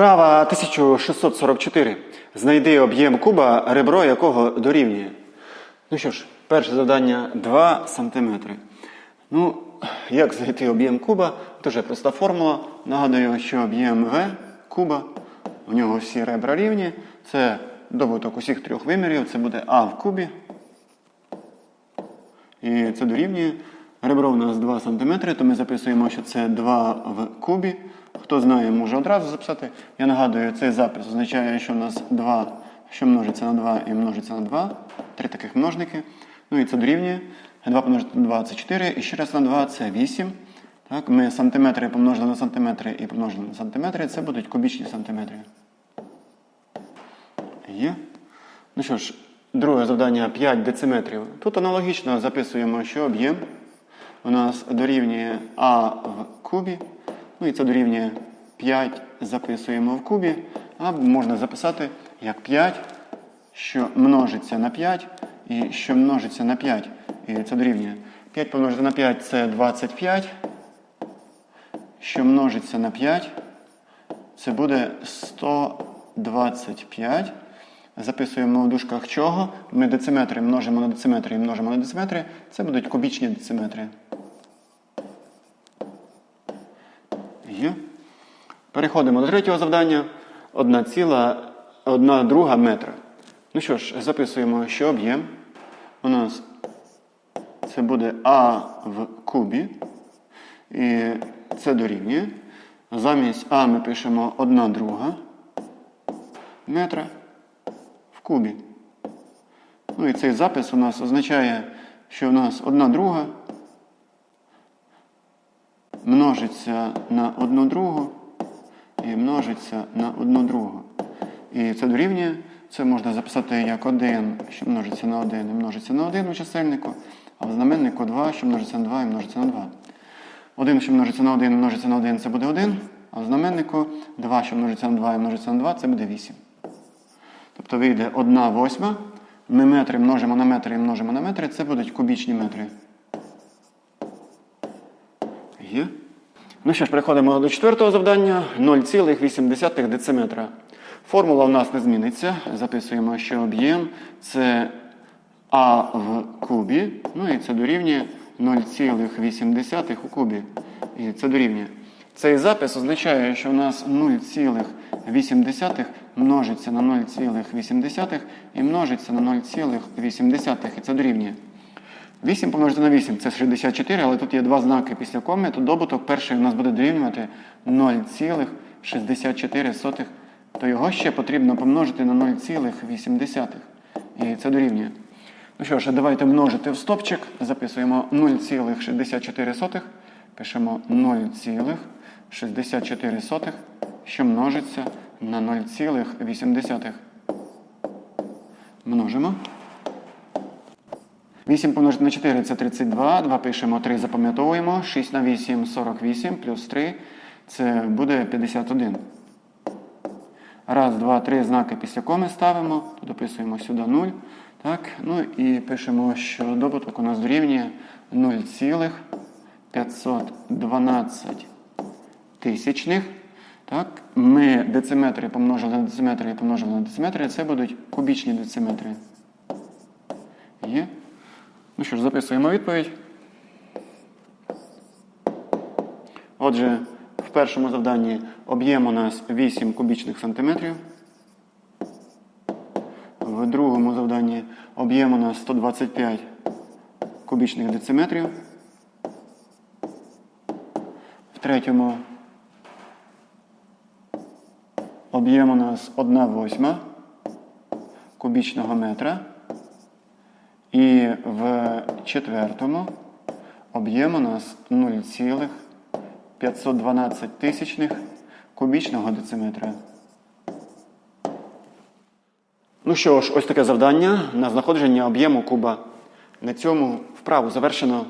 Вправа 1644. Знайди об'єм куба, ребро якого дорівнює. Ну що ж, перше завдання 2 см. Ну, як знайти об'єм куба? Дуже проста формула. Нагадую, що об'єм В куба, у нього всі ребра рівні. Це добуток усіх трьох вимірів. Це буде А в кубі. І це дорівнює. Ребро у нас 2 см, то ми записуємо, що це 2 в кубі. Хто знає, може одразу записати. Я нагадую, цей запис означає, що у нас 2, що множиться на 2 і множиться на 2. Три таких множники. Ну і це дорівнює. 2 помножити на 2 це 4. І ще раз на 2 це 8. Так, ми сантиметри помножили на сантиметри і помножили на сантиметри. Це будуть кубічні сантиметри. Є. Ну що ж, друге завдання 5 дециметрів. Тут аналогічно записуємо, що об'єм у нас дорівнює А в кубі. Ну і це дорівнює 5 записуємо в кубі. Або можна записати як 5, що множиться на 5, і що множиться на 5. І це дорівнює. 5 помножити на 5 це 25. Що множиться на 5, це буде 125. Записуємо в дужках чого. Ми дециметри множимо на дециметри і множимо на дециметри. Це будуть кубічні дециметри. Є. Переходимо до третього завдання. Одна ціла, одна друга метра. Ну що ж, записуємо, що об'єм. У нас це буде А в кубі. І це дорівнює. Замість А ми пишемо 1 друга метра кубі. Ну і цей запис у нас означає, що у нас 1 друга множиться на 1 другу і множиться на 1 другу. І це дорівнює. Це можна записати як 1, що множиться на 1 і множиться на 1 у чисельнику, а в знаменнику 2, що множиться на 2 і множиться на 2. 1, що множиться на 1 і множиться на 1, це буде 1, а в знаменнику 2, що множиться на 2 і множиться на 2, це буде 8. Тобто вийде 1 восьма. Ми метри множимо на метри і множимо на метри, це будуть кубічні метри. Є. Ну що ж, переходимо до четвертого завдання 0,8 дециметра. Формула у нас не зміниться. Записуємо, що об'єм це А в кубі. Ну і це дорівнює 0,8 у кубі. І це дорівнює. Цей запис означає, що у нас 0,8 множиться на 0,8 і множиться на 0,8. І це дорівнює. 8 помножити на 8 це 64, але тут є два знаки після коми, то добуток перший у нас буде дорівнювати 0,64, то його ще потрібно помножити на 0,8. І це дорівнює. Ну що ж, давайте множити в стопчик. Записуємо 0,64, пишемо 0,64, що множиться на 0,8. Множимо. 8 помножити на 4 це 32. 2 пишемо, 3 запам'ятовуємо. 6 на 8 48, плюс 3 це буде 51. Раз, два, три знаки після коми ставимо. Дописуємо сюди 0. Так, ну і пишемо, що добуток у нас дорівнює 0,512 тисячних. Так, ми дециметри помножили на дециметри і помножили на дециметри, це будуть кубічні дециметри. Є. Ну що ж, записуємо відповідь. Отже, в першому завданні об'єм у нас 8 кубічних сантиметрів. В другому завданні об'єм у нас 125 кубічних дециметрів. В третьому об'єм у нас 1 восьма кубічного метра. І в четвертому об'єм у нас 0,512 тисячних кубічного дециметра. Ну що ж, ось таке завдання на знаходження об'єму куба. На цьому вправу завершено.